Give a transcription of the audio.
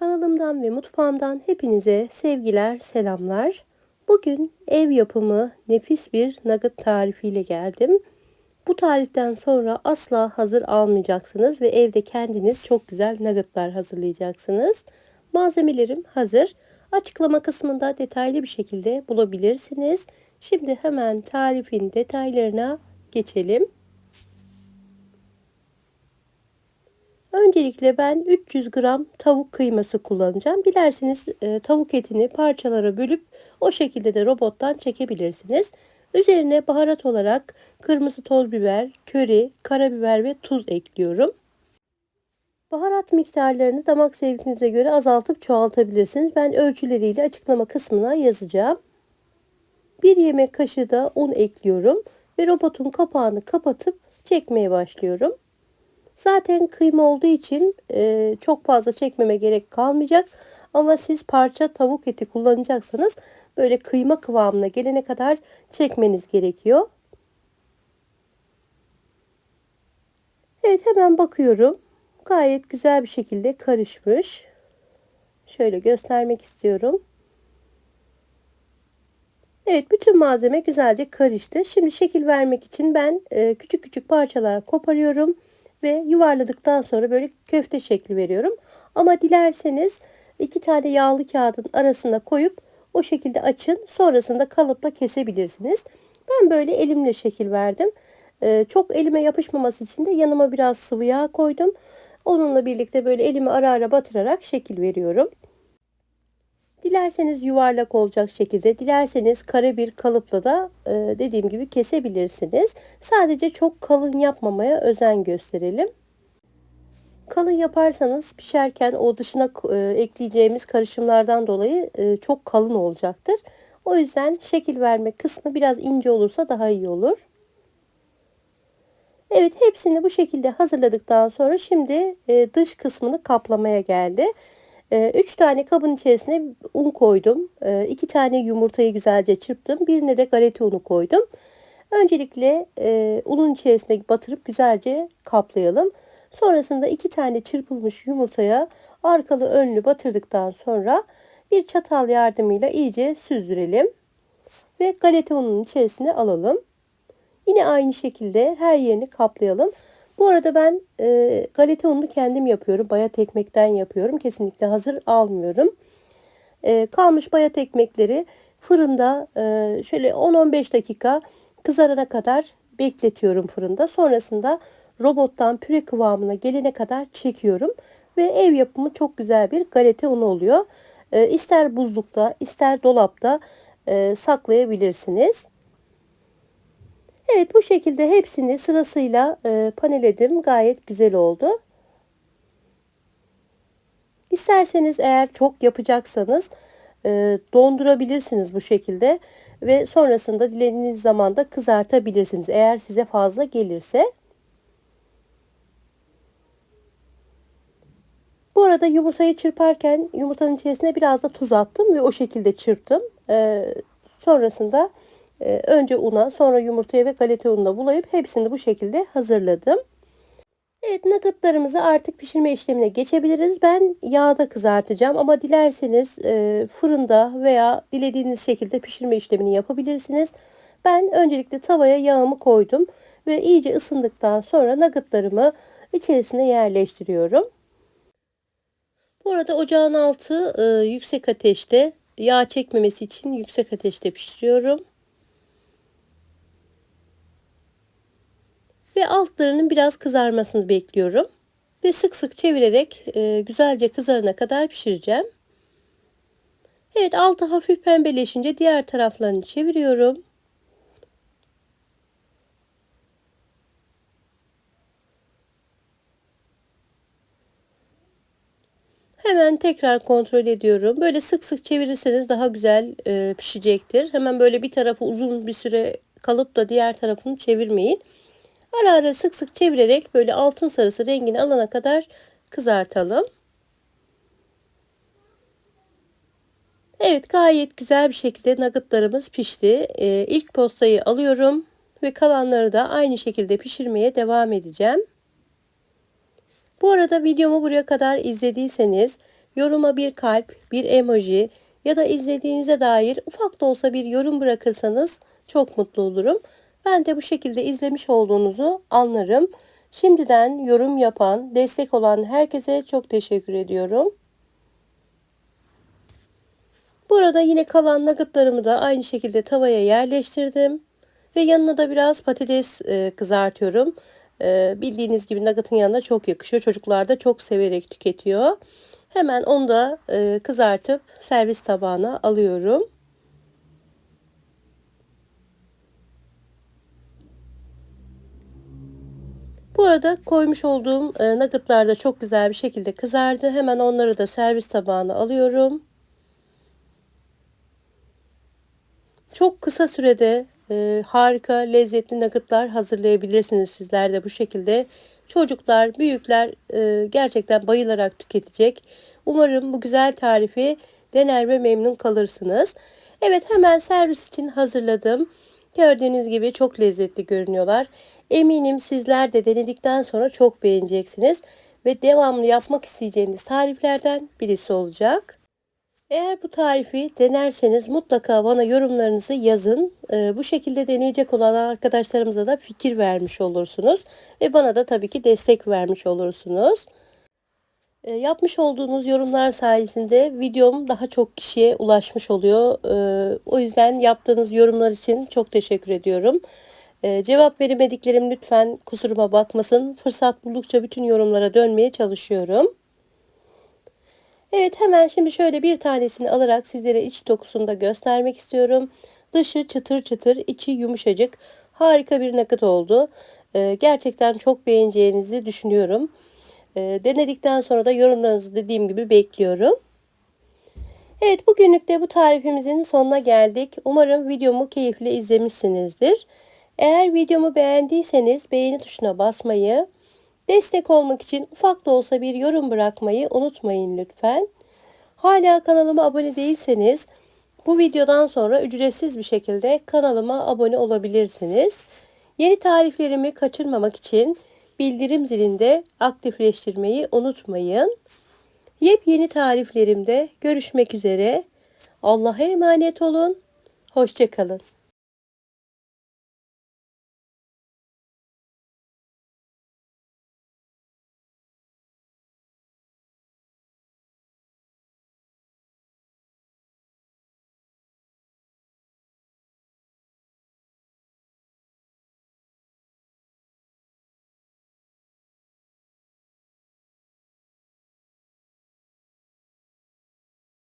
Kanalımdan ve mutfağımdan hepinize sevgiler, selamlar. Bugün ev yapımı nefis bir nugget tarifiyle geldim. Bu tariften sonra asla hazır almayacaksınız ve evde kendiniz çok güzel nuggetlar hazırlayacaksınız. Malzemelerim hazır. Açıklama kısmında detaylı bir şekilde bulabilirsiniz. Şimdi hemen tarifin detaylarına geçelim. Öncelikle ben 300 gram tavuk kıyması kullanacağım. Dilerseniz e, tavuk etini parçalara bölüp o şekilde de robottan çekebilirsiniz. Üzerine baharat olarak kırmızı toz biber, köri, karabiber ve tuz ekliyorum. Baharat miktarlarını damak zevkinize göre azaltıp çoğaltabilirsiniz. Ben ölçüleriyle açıklama kısmına yazacağım. Bir yemek kaşığı da un ekliyorum ve robotun kapağını kapatıp çekmeye başlıyorum. Zaten kıyma olduğu için e, çok fazla çekmeme gerek kalmayacak. Ama siz parça tavuk eti kullanacaksanız böyle kıyma kıvamına gelene kadar çekmeniz gerekiyor. Evet hemen bakıyorum. Gayet güzel bir şekilde karışmış. Şöyle göstermek istiyorum. Evet bütün malzeme güzelce karıştı. Şimdi şekil vermek için ben e, küçük küçük parçalar koparıyorum ve yuvarladıktan sonra böyle köfte şekli veriyorum. Ama dilerseniz iki tane yağlı kağıdın arasına koyup o şekilde açın. Sonrasında kalıpla kesebilirsiniz. Ben böyle elimle şekil verdim. Ee, çok elime yapışmaması için de yanıma biraz sıvı yağ koydum. Onunla birlikte böyle elimi ara ara batırarak şekil veriyorum. Dilerseniz yuvarlak olacak şekilde, dilerseniz kare bir kalıpla da e, dediğim gibi kesebilirsiniz. Sadece çok kalın yapmamaya özen gösterelim. Kalın yaparsanız pişerken o dışına e, ekleyeceğimiz karışımlardan dolayı e, çok kalın olacaktır. O yüzden şekil verme kısmı biraz ince olursa daha iyi olur. Evet hepsini bu şekilde hazırladıktan sonra şimdi e, dış kısmını kaplamaya geldi. 3 ee, tane kabın içerisine un koydum. 2 ee, tane yumurtayı güzelce çırptım. Birine de galeta unu koydum. Öncelikle e, unun içerisine batırıp güzelce kaplayalım. Sonrasında 2 tane çırpılmış yumurtaya arkalı önlü batırdıktan sonra bir çatal yardımıyla iyice süzdürelim. Ve galeta ununun içerisine alalım. Yine aynı şekilde her yerini kaplayalım. Bu arada ben e, galeta ununu kendim yapıyorum. Bayat ekmekten yapıyorum. Kesinlikle hazır almıyorum. E, kalmış bayat ekmekleri fırında e, şöyle 10-15 dakika kızarana kadar bekletiyorum fırında. Sonrasında robottan püre kıvamına gelene kadar çekiyorum. Ve ev yapımı çok güzel bir galeta unu oluyor. E, ister buzlukta ister dolapta e, saklayabilirsiniz. Evet bu şekilde hepsini sırasıyla e, paneledim. Gayet güzel oldu. İsterseniz eğer çok yapacaksanız e, dondurabilirsiniz bu şekilde ve sonrasında dilediğiniz zaman da kızartabilirsiniz eğer size fazla gelirse. Bu arada yumurtayı çırparken yumurtanın içerisine biraz da tuz attım ve o şekilde çırptım. E, sonrasında ee, önce una sonra yumurtaya ve galeta ununa bulayıp hepsini bu şekilde hazırladım. Evet nuggetlarımızı artık pişirme işlemine geçebiliriz. Ben yağda kızartacağım ama dilerseniz e, fırında veya dilediğiniz şekilde pişirme işlemini yapabilirsiniz. Ben öncelikle tavaya yağımı koydum ve iyice ısındıktan sonra nuggetlarımı içerisine yerleştiriyorum. Bu arada ocağın altı e, yüksek ateşte yağ çekmemesi için yüksek ateşte pişiriyorum. Ve altlarının biraz kızarmasını bekliyorum. Ve sık sık çevirerek e, güzelce kızarana kadar pişireceğim. Evet altı hafif pembeleşince diğer taraflarını çeviriyorum. Hemen tekrar kontrol ediyorum. Böyle sık sık çevirirseniz daha güzel e, pişecektir. Hemen böyle bir tarafı uzun bir süre kalıp da diğer tarafını çevirmeyin. Ara ara sık sık çevirerek böyle altın sarısı rengini alana kadar kızartalım. Evet gayet güzel bir şekilde nuggetlarımız pişti. Ee, ilk postayı alıyorum ve kalanları da aynı şekilde pişirmeye devam edeceğim. Bu arada videomu buraya kadar izlediyseniz yoruma bir kalp, bir emoji ya da izlediğinize dair ufak da olsa bir yorum bırakırsanız çok mutlu olurum. Ben de bu şekilde izlemiş olduğunuzu anlarım. Şimdiden yorum yapan, destek olan herkese çok teşekkür ediyorum. Burada yine kalan nuggetlarımı da aynı şekilde tavaya yerleştirdim. Ve yanına da biraz patates e, kızartıyorum. E, bildiğiniz gibi nugget'ın yanına çok yakışıyor. Çocuklar da çok severek tüketiyor. Hemen onu da e, kızartıp servis tabağına alıyorum. Bu arada koymuş olduğum e, nuggetlar da çok güzel bir şekilde kızardı. Hemen onları da servis tabağına alıyorum. Çok kısa sürede e, harika lezzetli nuggetlar hazırlayabilirsiniz sizler de bu şekilde. Çocuklar, büyükler e, gerçekten bayılarak tüketecek. Umarım bu güzel tarifi dener ve memnun kalırsınız. Evet hemen servis için hazırladım. Gördüğünüz gibi çok lezzetli görünüyorlar. Eminim sizler de denedikten sonra çok beğeneceksiniz ve devamlı yapmak isteyeceğiniz tariflerden birisi olacak. Eğer bu tarifi denerseniz mutlaka bana yorumlarınızı yazın. Ee, bu şekilde deneyecek olan arkadaşlarımıza da fikir vermiş olursunuz. Ve bana da tabii ki destek vermiş olursunuz. Ee, yapmış olduğunuz yorumlar sayesinde videom daha çok kişiye ulaşmış oluyor. Ee, o yüzden yaptığınız yorumlar için çok teşekkür ediyorum. Ee, cevap veremediklerim lütfen kusuruma bakmasın. Fırsat buldukça bütün yorumlara dönmeye çalışıyorum. Evet hemen şimdi şöyle bir tanesini alarak sizlere iç dokusunu da göstermek istiyorum. Dışı çıtır çıtır, içi yumuşacık. Harika bir nakit oldu. Gerçekten çok beğeneceğinizi düşünüyorum. Ee, denedikten sonra da yorumlarınızı dediğim gibi bekliyorum. Evet bugünlük de bu tarifimizin sonuna geldik. Umarım videomu keyifle izlemişsinizdir. Eğer videomu beğendiyseniz beğeni tuşuna basmayı, destek olmak için ufak da olsa bir yorum bırakmayı unutmayın lütfen. Hala kanalıma abone değilseniz bu videodan sonra ücretsiz bir şekilde kanalıma abone olabilirsiniz. Yeni tariflerimi kaçırmamak için bildirim zilinde aktifleştirmeyi unutmayın. Yepyeni tariflerimde görüşmek üzere. Allah'a emanet olun. Hoşçakalın.